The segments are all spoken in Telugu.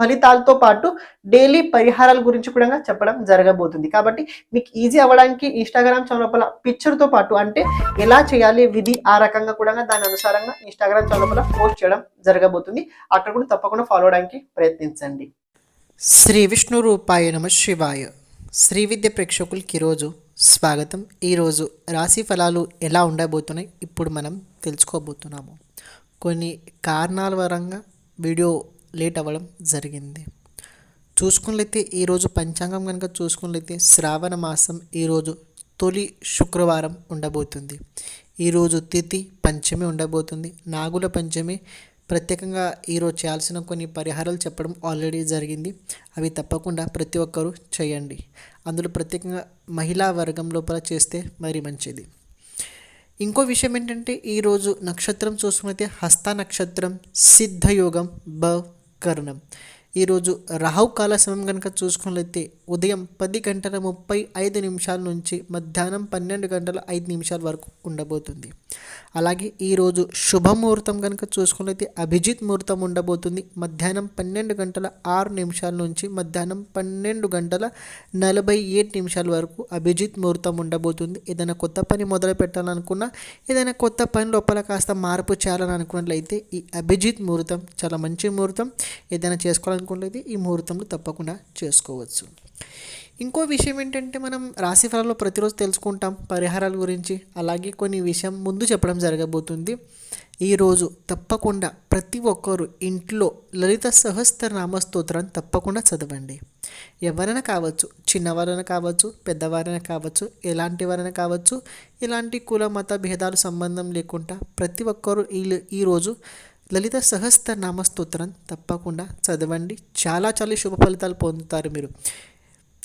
ఫలితాలతో పాటు డైలీ పరిహారాల గురించి కూడా చెప్పడం జరగబోతుంది. కాబట్టి మీకు ఈజీ అవ్వడానికి ఇన్స్టాగ్రామ్ ఛానల్ పిక్చర్తో పాటు అంటే ఎలా చేయాలి విధి ఆ రకంగా కూడా దాని అనుసారంగా ఇన్స్టాగ్రామ్ ఛానల్ పోస్ట్ చేయడం జరగబోతుంది. అక్కడ కూడా తప్పకుండా ఫాలో అవడానికి ప్రయత్నించండి. శ్రీ విష్ణు రూపాయ నమ శివాయ. శ్రీ విద్య ప్రేక్షకులకి ఈరోజు స్వాగతం. ఈరోజు రాశి ఫలాలు ఎలా ఉండబోతున్నాయి ఇప్పుడు మనం తెలుసుకోబోతున్నాము. కొన్ని కారణాల పరంగా వీడియో లేట్ అవ్వడం జరిగింది. చూసుకున్నట్లయితే ఈరోజు పంచాంగం కనుక చూసుకున్నట్లయితే శ్రావణ మాసం ఈరోజు తొలి శుక్రవారం ఉండబోతుంది. ఈరోజు తిథి పంచమి ఉండబోతుంది. నాగుల పంచమి ప్రత్యేకంగా ఈరోజు చేయాల్సిన కొన్ని పరిహారాలు చెప్పడం ఆల్రెడీ జరిగింది. అవి తప్పకుండా ప్రతి ఒక్కరూ చేయండి. అందులో ప్రత్యేకంగా మహిళా వర్గం లోపల చేస్తే మరి మంచిది. ఇంకో విషయం ఏంటంటే ఈరోజు నక్షత్రం చూసుకున్నైతే హస్త నక్షత్రం సిద్ధయోగం బ కరణం. ఈరోజు రాహు కాల సమయం కనుక చూసుకున్నట్లయితే ఉదయం పది గంటల ముప్పై ఐదు నిమిషాల నుంచి మధ్యాహ్నం పన్నెండు గంటల ఐదు నిమిషాల వరకు ఉండబోతుంది. అలాగే ఈరోజు శుభముహూర్తం కనుక చూసుకున్నట్లయితే అభిజిత్ ముహూర్తం ఉండబోతుంది. మధ్యాహ్నం పన్నెండు గంటల ఆరు నిమిషాల నుంచి మధ్యాహ్నం పన్నెండు గంటల నలభై ఏడు నిమిషాల వరకు అభిజిత్ ముహూర్తం ఉండబోతుంది. ఏదైనా కొత్త పని మొదలు పెట్టాలనుకున్నా ఏదైనా కొత్త పని లోపల కాస్త మార్పు చేయాలని అనుకున్నట్లయితే ఈ అభిజిత్ ముహూర్తం చాలా మంచి ముహూర్తం. ఏదైనా చేసుకోవాలనుకున్నట్లయితే ఈ ముహూర్తంలో తప్పకుండా చేసుకోవచ్చు. ఇంకో విషయం ఏంటంటే మనం రాశి ఫలాల్లో ప్రతిరోజు తెలుసుకుంటాం పరిహారాల గురించి. అలాగే కొన్ని విషయం ముందు చెప్పడం జరగబోతుంది. ఈరోజు తప్పకుండా ప్రతి ఒక్కరు ఇంట్లో లలిత సహస్రనామ స్తోత్రాన్ని తప్పకుండా చదవండి. ఎవరైనా కావచ్చు చిన్నవారైనా కావచ్చు పెద్దవారైనా కావచ్చు ఎలాంటి వారైనా కావచ్చు ఇలాంటి కుల మత భేదాలు సంబంధం లేకుండా ప్రతి ఒక్కరు ఈ ఈరోజు లలిత సహస్రనామ స్తోత్రం తప్పకుండా చదవండి. చాలా చాలా శుభ ఫలితాలు పొందుతారు మీరు.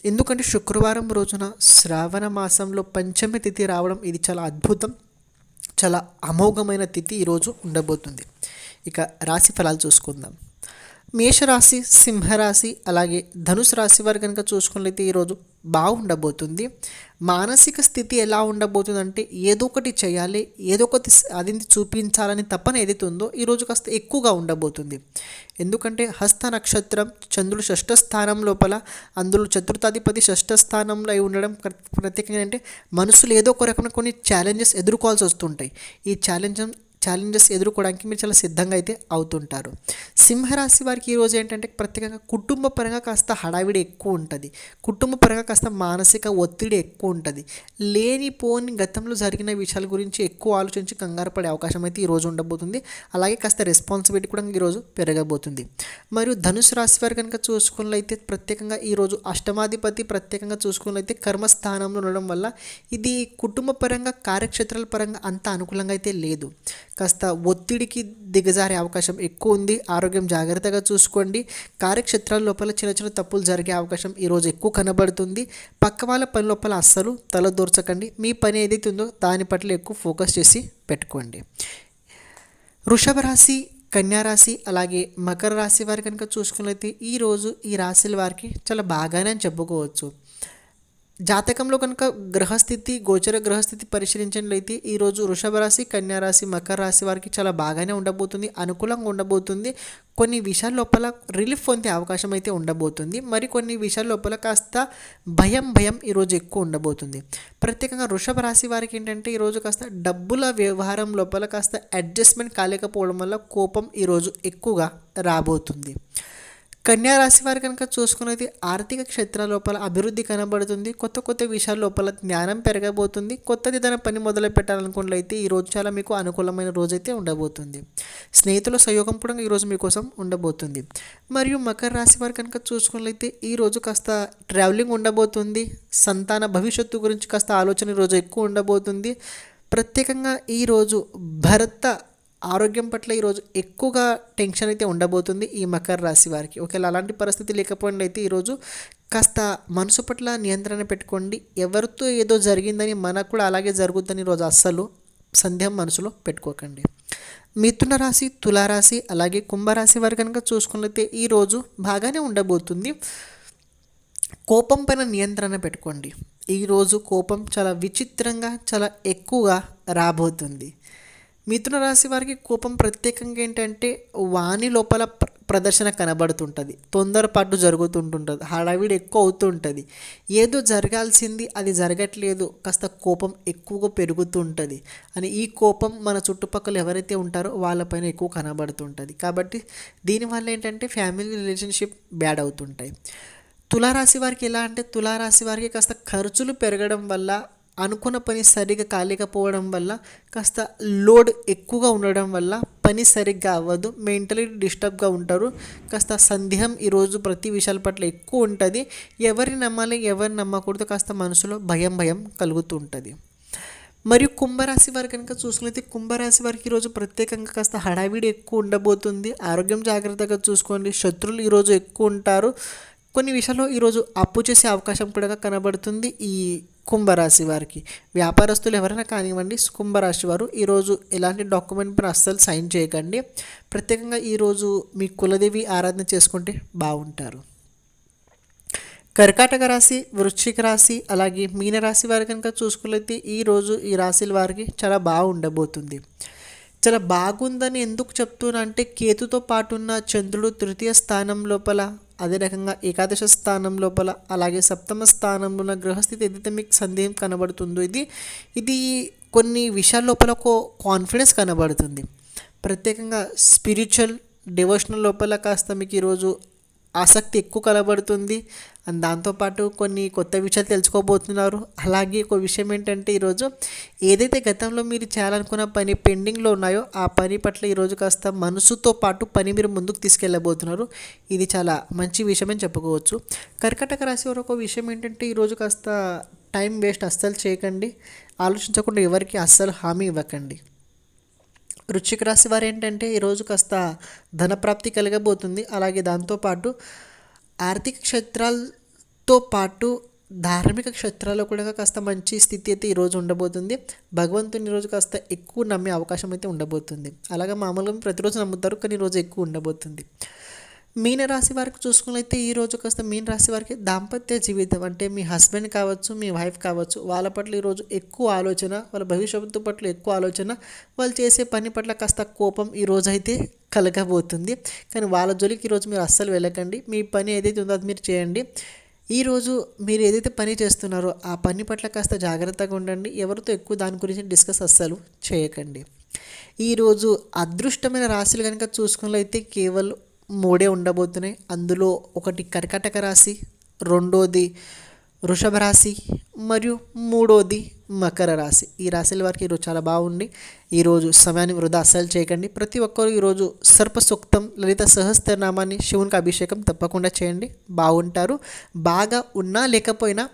ఎందుకంటే శుక్రవారం రోజున శ్రావణ మాసంలో పంచమి తిథి రావడం ఇది చాలా అద్భుతం చాలా అమోఘమైన తిథి ఈరోజు ఉండబోతుంది. ఇక రాశి ఫలాలు చూసుకుందాం. మేషరాశి సింహరాశి అలాగే ధనుసు రాశి వారు కనుక చూసుకున్నట్లయితే ఈరోజు బాగుండబోతుంది. మానసిక స్థితి ఎలా ఉండబోతుందంటే ఏదో ఒకటి చేయాలి ఏదో ఒకటి అది చూపించాలని తప్పన ఏదైతే ఉందో ఈరోజు కాస్త ఎక్కువగా ఉండబోతుంది. ఎందుకంటే హస్త నక్షత్రం చంద్రుడు షష్ఠ స్థానం లోపల అందులో చతుర్థాధిపతి షష్ఠ స్థానంలో అయి ఉండడం ప్రత్యేకంగా అంటే మనుషులు ఏదో ఒక రకమైన కొన్ని ఛాలెంజెస్ ఎదుర్కోవాల్సి వస్తుంటాయి. ఈ ఛాలెంజెస్ ఛాలెంజెస్ ఎదుర్కోవడానికి మీరు చాలా సిద్ధంగా అయితే అవుతుంటారు. సింహరాశి వారికి ఈరోజు ఏంటంటే ప్రత్యేకంగా కుటుంబ పరంగా కాస్త హడావిడి ఎక్కువ ఉంటుంది. కుటుంబ పరంగా కాస్త మానసిక ఒత్తిడి ఎక్కువ ఉంటుంది. లేనిపోని గతంలో జరిగిన విషయాల గురించి ఎక్కువ ఆలోచించి కంగారు పడే అవకాశం అయితే ఈరోజు ఉండబోతుంది. అలాగే కాస్త రెస్పాన్సిబిలిటీ కూడా ఈరోజు పెరగబోతుంది. మరియు ధనుసు రాశి వారు కనుక చూసుకున్నట్లయితే ప్రత్యేకంగా ఈరోజు అష్టమాధిపతి ప్రత్యేకంగా చూసుకున్నట్లయితే కర్మస్థానంలో ఉండడం వల్ల ఇది కుటుంబ పరంగా కార్యక్షేత్రాల పరంగా అంత అనుకూలంగా అయితే లేదు. కాస్త ఒత్తిడికి దిగజారే అవకాశం ఎక్కువ ఉంది. ఆరోగ్యం జాగ్రత్తగా చూసుకోండి. కార్యక్షేత్రాల లోపల చిన్న చిన్న తప్పులు జరిగే అవకాశం ఈరోజు ఎక్కువ కనబడుతుంది. పక్క వాళ్ళ పని లోపల అస్సలు తలదూర్చకండి. మీ పని ఏదైతే ఉందో దాని పట్ల ఎక్కువ ఫోకస్ చేసి పెట్టుకోండి. వృషభ రాశి కన్యారాశి అలాగే మకర రాశి వారి కనుక చూసుకున్నట్లయితే ఈరోజు ఈ రాశుల వారికి చాలా బాగానే అని చెప్పుకోవచ్చు. జాతకంలో కనుక గ్రహస్థితి గోచర గ్రహస్థితి పరిశీలించినట్లయితే ఈరోజు వృషభ రాశి కన్యా రాశి మకర రాశి వారికి చాలా బాగానే ఉండబోతుంది అనుకూలంగా ఉండబోతుంది. కొన్ని విషయాల లోపల రిలీఫ్ పొందే అవకాశం అయితే ఉండబోతుంది. మరి కొన్ని విషయాల లోపల కాస్త భయం భయం ఈరోజు ఎక్కువ ఉండబోతుంది. ప్రత్యేకంగా వృషభ రాశి వారికి ఏంటంటే ఈరోజు కాస్త డబ్బుల వ్యవహారం లోపల కాస్త అడ్జస్ట్మెంట్ కాలేకపోవడం వల్ల కోపం ఈరోజు ఎక్కువగా రాబోతుంది. కన్యా రాశి వారు కనుక చూసుకునేది ఆర్థిక క్షేత్ర లోపల అభివృద్ధి కనబడుతుంది. కొత్త కొత్త విషయాల లోపల జ్ఞానం పెరగబోతుంది. కొత్తది ఏదైనా పని మొదలు పెట్టాలనుకున్నట్లయితే ఈ రోజు చాలా మీకు అనుకూలమైన రోజు అయితే ఉండబోతుంది. స్నేహితుల సహయోగం కూడా ఈరోజు మీకోసం ఉండబోతుంది. మరియు మకర రాశి వారు కనుక చూసుకున్నట్లయితే ఈ రోజు కాస్త ట్రావెలింగ్ ఉండబోతుంది. సంతాన భవిష్యత్తు గురించి కాస్త ఆలోచన ఈరోజు ఎక్కువ ఉండబోతుంది. ప్రత్యేకంగా ఈరోజు భర్త ఆరోగ్యం పట్ల ఈరోజు ఎక్కువగా టెన్షన్ అయితే ఉండబోతుంది ఈ మకర రాశి వారికి. ఒకవేళ అలాంటి పరిస్థితి లేకపోయినట్లయితే ఈరోజు కాస్త మనసు పట్ల నియంత్రణ పెట్టుకోండి. ఎవరితో ఏదో జరిగిందని మనకు కూడా అలాగే జరుగుతుందని ఈరోజు అస్సలు సందేహం మనసులో పెట్టుకోకండి. మిథున రాశి తులారాశి అలాగే కుంభరాశి వారు కనుక చూసుకున్నైతే ఈరోజు బాగానే ఉండబోతుంది. కోపం పైన నియంత్రణ పెట్టుకోండి. ఈరోజు కోపం చాలా విచిత్రంగా చాలా ఎక్కువగా రాబోతుంది. మిథున రాశి వారికి కోపం ప్రత్యేకంగా ఏంటంటే వాణి లోపల ప్ర- ప్రదర్శన కనబడుతుంటుంది. తొందరపాటు జరుగుతుంటుంటుంది. హడావిడి ఎక్కువ అవుతుంటుంది. ఏదో జరగాల్సింది అది జరగట్లేదు కాస్త కోపం ఎక్కువగా పెరుగుతూ ఉంటుంది అని ఈ కోపం మన చుట్టుపక్కల ఎవరైతే ఉంటారో వాళ్ళపైన ఎక్కువ కనబడుతుంటుంది. కాబట్టి దీనివల్ల ఏంటంటే ఫ్యామిలీ రిలేషన్షిప్ బ్యాడ్ అవుతుంటాయి. తులారాశి వారికి ఎలా అంటే తులారాశి వారికి కాస్త ఖర్చులు పెరగడం వల్ల అనుకున్న పని సరిగా కాలేకపోవడం వల్ల కాస్త లోడ్ ఎక్కువగా ఉండడం వల్ల పని సరిగ్గా అవ్వదు మెంటలీ డిస్టర్బ్గా ఉంటారు. కాస్త సందేహం ఈరోజు ప్రతి విషయాల పట్ల ఎక్కువ ఉంటుంది. ఎవరిని నమ్మాలి ఎవరిని నమ్మకూడదు కాస్త మనసులో భయం భయం కలుగుతూ ఉంటుంది. మరియు కుంభరాశి వారు కనుక చూసుకున్నైతే కుంభరాశి వారికి ఈరోజు ప్రత్యేకంగా కాస్త హడావిడి ఎక్కువ ఉండబోతుంది. ఆరోగ్యం జాగ్రత్తగా చూసుకోండి. శత్రువులు ఈరోజు ఎక్కువ ఉంటారు. కొన్ని విషయాల్లో ఈరోజు అప్పు చేసే అవకాశం కూడా కనబడుతుంది ఈ కుంభరాశి వారికి. వ్యాపారస్తులు ఎవరైనా కానివ్వండి కుంభరాశి వారు ఈరోజు ఎలాంటి డాక్యుమెంట్ పైన అస్సలు సైన్ చేయకండి. ప్రత్యేకంగా ఈరోజు మీ కులదేవి ఆరాధన చేసుకుంటే బాగుంటారు. కర్కాటక రాశి వృశ్చిక రాశి అలాగే మీనరాశి వారి కనుక చూసుకున్నైతే ఈరోజు ఈ రాశుల వారికి చాలా బాగా ఉండబోతుంది చాలా బాగుందని ఎందుకు చెప్తున్నా అంటే కేతుతో పాటు ఉన్న చంద్రుడు తృతీయ స్థానం లోపల అదే రకంగా ఏకాదశ స్థానం లోపల అలాగే సప్తమ స్థానంలో ఉన్న గ్రహస్థితి ఏదైతే మీకు సందేహం కనబడుతుందో ఇది ఇది కొన్ని విషయాల లోపల ఒక కాన్ఫిడెన్స్ కనబడుతుంది. ప్రత్యేకంగా స్పిరిచువల్ డివోషనల్ లోపల కాస్త మీకు ఈరోజు ఆసక్తి ఎక్కువ కనబడుతుంది. అండ్ దాంతోపాటు కొన్ని కొత్త విషయాలు తెలుసుకోబోతున్నారు. అలాగే ఒక విషయం ఏంటంటే ఈరోజు ఏదైతే గతంలో మీరు చేయాలనుకున్న పని పెండింగ్లో ఉన్నాయో ఆ పని పట్ల ఈరోజు కాస్త మనసుతో పాటు పని మీరు ముందుకు తీసుకెళ్ళబోతున్నారు. ఇది చాలా మంచి విషయం అని చెప్పుకోవచ్చు. కర్కటక రాశి వారు ఒక విషయం ఏంటంటే ఈరోజు కాస్త టైం వేస్ట్ అస్సలు చేయకండి. ఆలోచించకుండా ఎవరికి అస్సలు హామీ ఇవ్వకండి. వృశ్చిక రాశి వారు ఏంటంటే ఈరోజు కాస్త ధనప్రాప్తి కలగబోతుంది. అలాగే దాంతోపాటు ఆర్థిక క్షేత్రాలతో పాటు ధార్మిక క్షేత్రాల్లో కూడా కాస్త మంచి స్థితి అయితే ఈరోజు ఉండబోతుంది. భగవంతుని ఈరోజు కాస్త ఎక్కువ నమ్మే అవకాశం అయితే ఉండబోతుంది. అలాగే మామూలుగా ప్రతిరోజు నమ్ముతారు కానీ ఈరోజు ఎక్కువ ఉండబోతుంది. మీన రాశి వారికి చూసుకున్నైతే ఈ రోజు కాస్త మీన రాశి వారికి దాంపత్య జీవితం అంటే మీ హస్బెండ్ కావచ్చు మీ వైఫ్ కావచ్చు వాళ్ళ పట్ల ఈరోజు ఎక్కువ ఆలోచన వాళ్ళ భవిష్యత్తు పట్ల ఎక్కువ ఆలోచన వాళ్ళు చేసే పని పట్ల కాస్త కోపం ఈరోజు అయితే కలగబోతుంది. కానీ వాళ్ళ జోలికి ఈరోజు మీరు అస్సలు వెళ్ళకండి. మీ పని ఏదైతే ఉందో అది మీరు చేయండి. ఈరోజు మీరు ఏదైతే పని చేస్తున్నారో ఆ పని పట్ల కాస్త జాగ్రత్తగా ఉండండి. ఎవరితో ఎక్కువ దాని గురించి డిస్కస్ అస్సలు చేయకండి. ఈరోజు అదృష్టమైన రాశులు కనుక చూసుకున్నట్లయితే కేవలం మూడే ఉండబోతున్నాయి. అందులో ఒకటి కర్కటక రాశి రెండోది వృషభ రాశి మరియు మూడోది మకర రాశి. ఈ రాశుల వారికి ఈరోజు చాలా బాగుంది ఈరోజు సమయాన్ని వృధా అస్సలు చేయకండి. ప్రతి ఒక్కరు ఈరోజు సర్పసూక్తం లలిత సహస్రనామాన్ని శివునికి అభిషేకం తప్పకుండా చేయండి. బాగుంటారు. బాగా ఉన్నా లేకపోయినా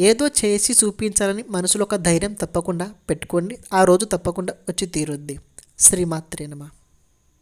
ఏదో చేసి చూపించాలని మనసులో ఒక ధైర్యం తప్పకుండా పెట్టుకోండి. ఆ రోజు తప్పకుండా వచ్చి తీరుద్ది. శ్రీమాత్రేనమా